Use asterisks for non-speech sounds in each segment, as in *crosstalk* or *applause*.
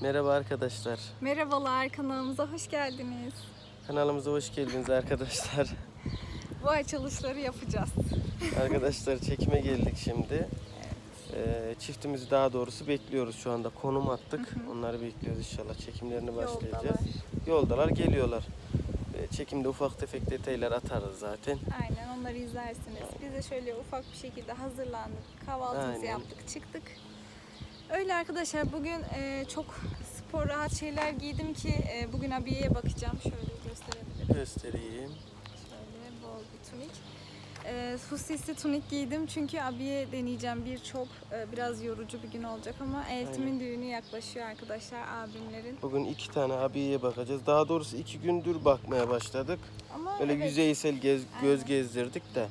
Merhaba arkadaşlar. Merhabalar kanalımıza hoş geldiniz. Kanalımıza hoş geldiniz arkadaşlar. Bu açılışları yapacağız. arkadaşlar çekime geldik şimdi. Ee, çiftimizi daha doğrusu bekliyoruz şu anda. Konum attık. Onları bekliyoruz inşallah. Çekimlerine başlayacağız. Yoldalar. Yoldalar geliyorlar. Ee, çekimde ufak tefek detaylar atarız zaten. Aynen onları izlersiniz. Biz de şöyle ufak bir şekilde hazırlandık. Kahvaltımızı Aynen. yaptık, çıktık. Öyle arkadaşlar bugün e, çok spor rahat şeyler giydim ki e, bugün abiyeye bakacağım. Şöyle gösterebilirim. Göstereyim. Şöyle bol bir tunik. E, hususi tunik giydim çünkü abiye deneyeceğim. Bir çok e, biraz yorucu bir gün olacak ama eltimin düğünü yaklaşıyor arkadaşlar abimlerin. Bugün iki tane abiye bakacağız. Daha doğrusu iki gündür bakmaya başladık. Ama Böyle evet, yüzeysel gez, göz Aynen. gezdirdik de.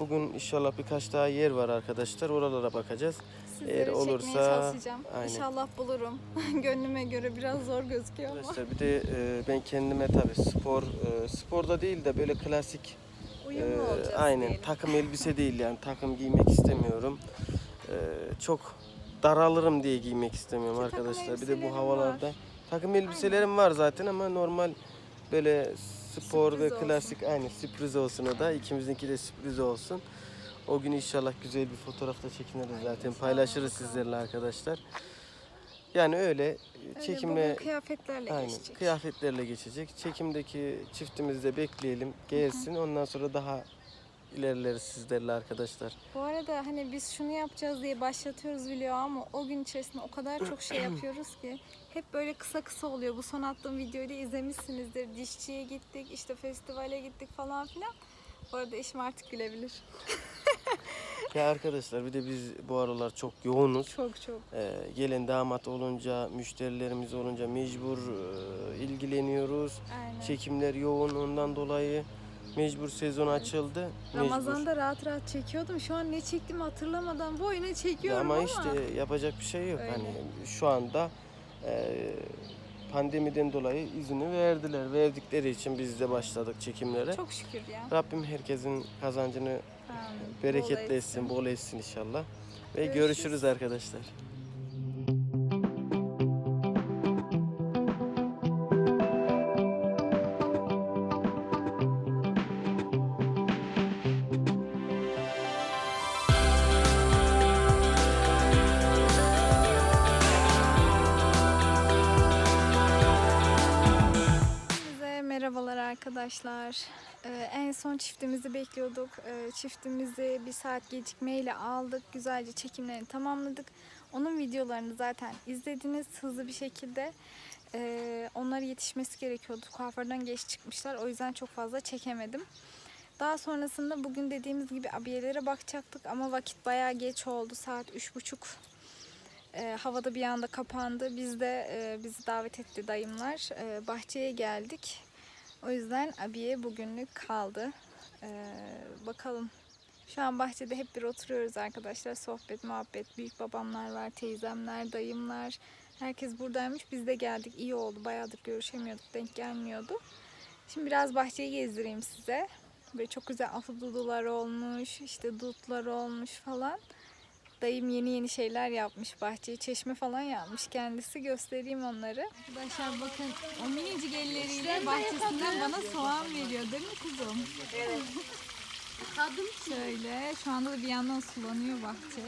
Bugün inşallah birkaç daha yer var arkadaşlar. Oralara bakacağız. Sizleri Eğer çekmeye olursa- çalışacağım. Aynen. İnşallah bulurum. *laughs* Gönlüme göre biraz zor gözüküyor ama Arkadaşlar bir de e, ben kendime tabii spor e, sporda değil de böyle klasik uyumlu e, aynen diyelim. takım elbise değil yani takım giymek istemiyorum. E, çok daralırım diye giymek istemiyorum takım arkadaşlar. Bir de bu havalarda var. takım elbiselerim var zaten ama normal böyle spor Sürpriz ve olsun. klasik aynı sürpriz olsun o da ikimizinki de sürpriz olsun. O gün inşallah güzel bir fotoğrafta çekiniriz zaten paylaşırız sizlerle arkadaşlar. Yani öyle Öyle çekimle kıyafetlerle Aynen. geçecek. Kıyafetlerle geçecek. Çekimdeki çiftimizi de bekleyelim. Gelsin. Ondan sonra daha ilerleriz sizlerle arkadaşlar. Bu arada hani biz şunu yapacağız diye başlatıyoruz video ama o gün içerisinde o kadar çok şey *clears throat* yapıyoruz ki hep böyle kısa kısa oluyor. Bu son attığım videoyu da izlemişsinizdir. Dişçiye gittik, işte festivale gittik falan filan. Bu arada eşim artık gülebilir. *laughs* *laughs* Ya arkadaşlar bir de biz bu aralar çok yoğunuz. Çok çok. Ee, gelen damat olunca, müşterilerimiz olunca mecbur e, ilgileniyoruz. Aynen. Çekimler yoğun ondan dolayı mecbur sezon açıldı. Mecbur. Ramazan'da rahat rahat çekiyordum. Şu an ne çektiğimi hatırlamadan boyuna Ya çekiyorum ama ama. işte yapacak bir şey yok. Öyle. Hani şu anda e, pandemiden dolayı izni verdiler. Verdikleri için biz de başladık çekimlere. Çok şükür ya. Rabbim herkesin kazancını Amin. Bol bereketli etsin, bol etsin inşallah. Ve Görüşürüz. görüşürüz arkadaşlar. Arkadaşlar. Ee, en son çiftimizi bekliyorduk. Ee, çiftimizi bir saat gecikmeyle aldık. Güzelce çekimlerini tamamladık. Onun videolarını zaten izlediniz hızlı bir şekilde. Ee, onlara yetişmesi gerekiyordu. Kuaförden geç çıkmışlar. O yüzden çok fazla çekemedim. Daha sonrasında bugün dediğimiz gibi abiyelere bakacaktık ama vakit bayağı geç oldu. Saat üç buçuk. E, havada bir anda kapandı. Biz de e, bizi davet etti dayımlar. E, bahçeye geldik. O yüzden abiye bugünlük kaldı. E, bakalım. Şu an bahçede hep bir oturuyoruz arkadaşlar. Sohbet, muhabbet. Büyük babamlar var, teyzemler, dayımlar. Herkes buradaymış. Biz de geldik. İyi oldu. Bayağıdır görüşemiyorduk. Denk gelmiyordu. Şimdi biraz bahçeyi gezdireyim size. Böyle çok güzel ahududular olmuş. işte dutlar olmuş falan. Dayım yeni yeni şeyler yapmış bahçeye. Çeşme falan yapmış kendisi. Göstereyim onları. Arkadaşlar bakın o minicik elleriyle bahçesinden bana soğan veriyor değil mi kızım? Evet. Şöyle şu anda da bir yandan sulanıyor bahçe.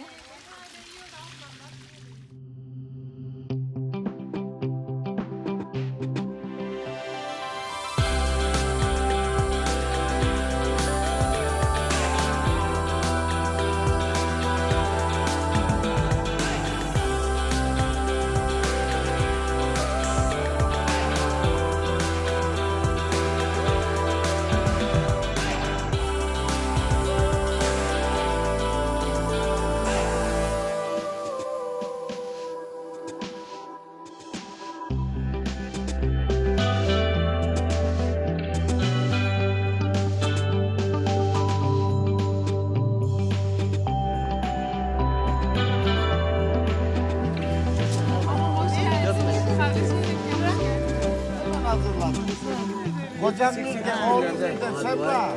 Kocam nerede? Oğlum nerede? Sen var.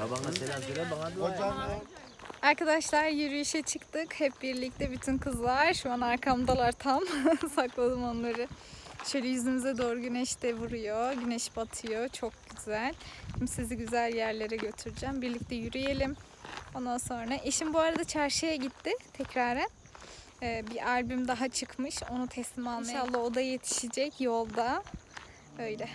Babana selam söyle bana dua et. Kocam Arkadaşlar yürüyüşe çıktık. Hep birlikte bütün kızlar. Şu an arkamdalar tam. *laughs* Sakladım onları. Şöyle yüzümüze doğru güneş de vuruyor. Güneş batıyor. Çok güzel. Şimdi sizi güzel yerlere götüreceğim. Birlikte yürüyelim. Ondan sonra eşim bu arada çarşıya gitti tekraren. Ee, bir albüm daha çıkmış. Onu teslim almaya. İnşallah o da yetişecek yolda. Öyle.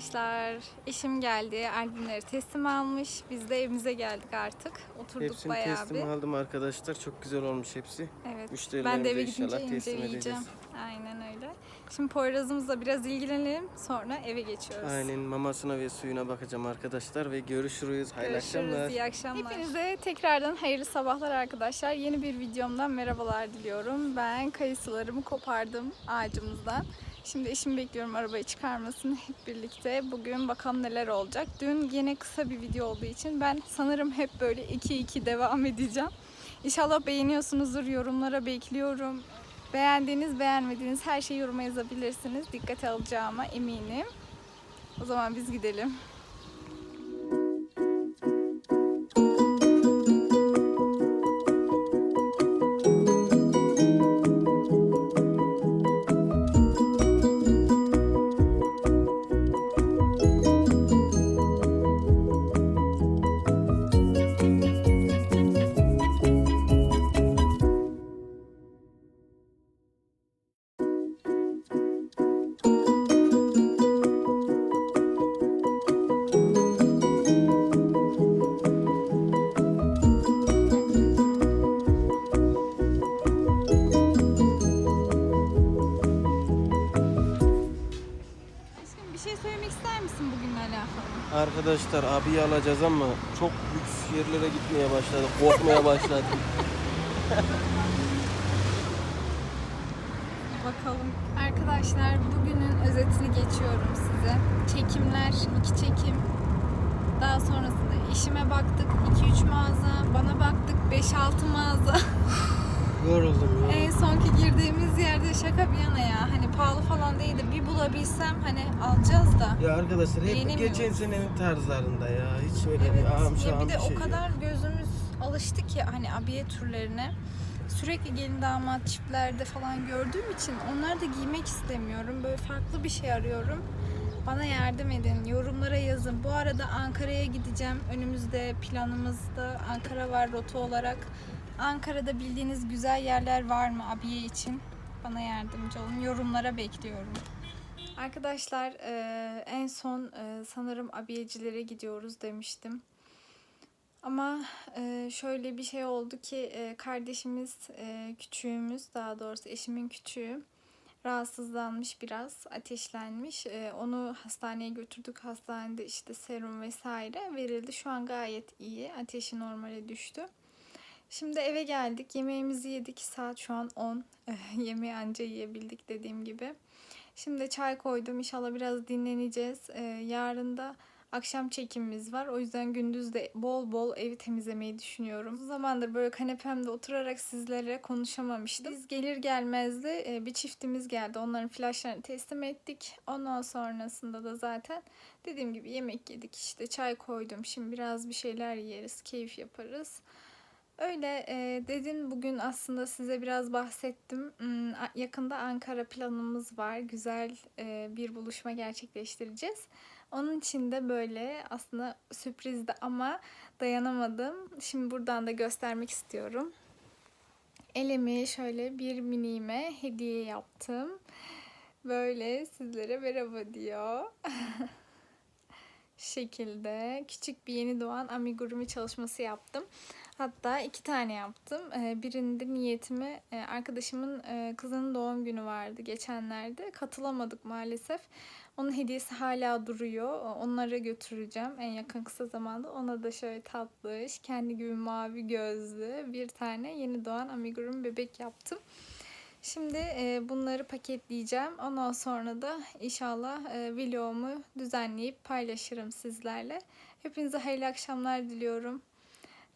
Arkadaşlar eşim geldi. Albümleri teslim almış. Biz de evimize geldik artık. Oturduk Hepsini bayağı teslim bir. aldım arkadaşlar. Çok güzel olmuş hepsi. Evet. Müşterilerimize Ben de eve inşallah gidince teslim inceleyeceğim. edeceğiz. Aynen öyle. Şimdi Poyraz'ımızla biraz ilgilenelim. Sonra eve geçiyoruz. Aynen mamasına ve suyuna bakacağım arkadaşlar ve görüşürüz. Hayırlı Görüşürüz. akşamlar. iyi akşamlar. Hepinize tekrardan hayırlı sabahlar arkadaşlar. Yeni bir videomdan merhabalar diliyorum. Ben kayısılarımı kopardım ağacımızdan. Şimdi eşimi bekliyorum arabayı çıkarmasını hep birlikte. Bugün bakalım neler olacak. Dün yine kısa bir video olduğu için ben sanırım hep böyle 2-2 devam edeceğim. İnşallah beğeniyorsunuzdur. Yorumlara bekliyorum. Beğendiğiniz, beğenmediğiniz her şeyi yoruma yazabilirsiniz. Dikkate alacağıma eminim. O zaman biz gidelim. Şey söylemek ister misin bugünle alakalı? Arkadaşlar abiyi alacağız ama çok lüks yerlere gitmeye başladık. Korkmaya başladım. *laughs* Bakalım. Arkadaşlar bugünün özetini geçiyorum size. Çekimler, iki çekim. Daha sonrasında işime baktık 2-3 mağaza, bana baktık 5-6 mağaza. *laughs* Yoruldum ya. en sonki girdiğimiz yerde şaka bir yana ya. Hani pahalı falan değildi. Bir bulabilsem hani alacağız da. Ya arkadaşlar hep Beğenemiyoruz. geçen senenin tarzlarında ya. Hiç öyle Evet. bir ağam şu Ya bir de şey o kadar yok. gözümüz alıştı ki hani abiye türlerine. Sürekli gelin damat çiftlerde falan gördüğüm için onları da giymek istemiyorum. Böyle farklı bir şey arıyorum. Bana yardım edin. Yorumlara yazın. Bu arada Ankara'ya gideceğim. Önümüzde planımızda Ankara var rota olarak. Ankara'da bildiğiniz güzel yerler var mı abiye için? Bana yardımcı olun. Yorumlara bekliyorum. Arkadaşlar eee, en son eee, sanırım abiyecilere gidiyoruz demiştim. Ama eee, şöyle bir şey oldu ki kardeşimiz, küçüğümüz daha doğrusu eşimin küçüğü rahatsızlanmış biraz, ateşlenmiş. Onu hastaneye götürdük. Hastanede işte serum vesaire verildi. Şu an gayet iyi. Ateşi normale düştü. Şimdi eve geldik. Yemeğimizi yedik. Saat şu an 10. *laughs* Yemeği anca yiyebildik dediğim gibi. Şimdi çay koydum. İnşallah biraz dinleneceğiz. Ee, yarın da akşam çekimimiz var. O yüzden gündüz de bol bol evi temizlemeyi düşünüyorum. Uzun zamandır böyle kanepemde oturarak sizlere konuşamamıştım. Biz gelir gelmez de e, bir çiftimiz geldi. Onların flaşlarını teslim ettik. Ondan sonrasında da zaten dediğim gibi yemek yedik. işte çay koydum. Şimdi biraz bir şeyler yeriz. Keyif yaparız. Öyle e, dedin bugün aslında size biraz bahsettim. Hmm, Yakında Ankara planımız var. Güzel e, bir buluşma gerçekleştireceğiz. Onun için de böyle aslında sürprizdi ama dayanamadım. Şimdi buradan da göstermek istiyorum. Elimi şöyle bir miniğime hediye yaptım. Böyle sizlere merhaba diyor. *laughs* Şekilde küçük bir yeni doğan amigurumi çalışması yaptım. Hatta iki tane yaptım. Ee, Birinde niyetimi e, arkadaşımın e, kızının doğum günü vardı geçenlerde. Katılamadık maalesef. Onun hediyesi hala duruyor. Onlara götüreceğim en yakın kısa zamanda. Ona da şöyle tatlış, kendi gibi mavi gözlü bir tane yeni doğan amigurumi bebek yaptım. Şimdi e, bunları paketleyeceğim. Ondan sonra da inşallah vlogumu düzenleyip paylaşırım sizlerle. Hepinize hayırlı akşamlar diliyorum.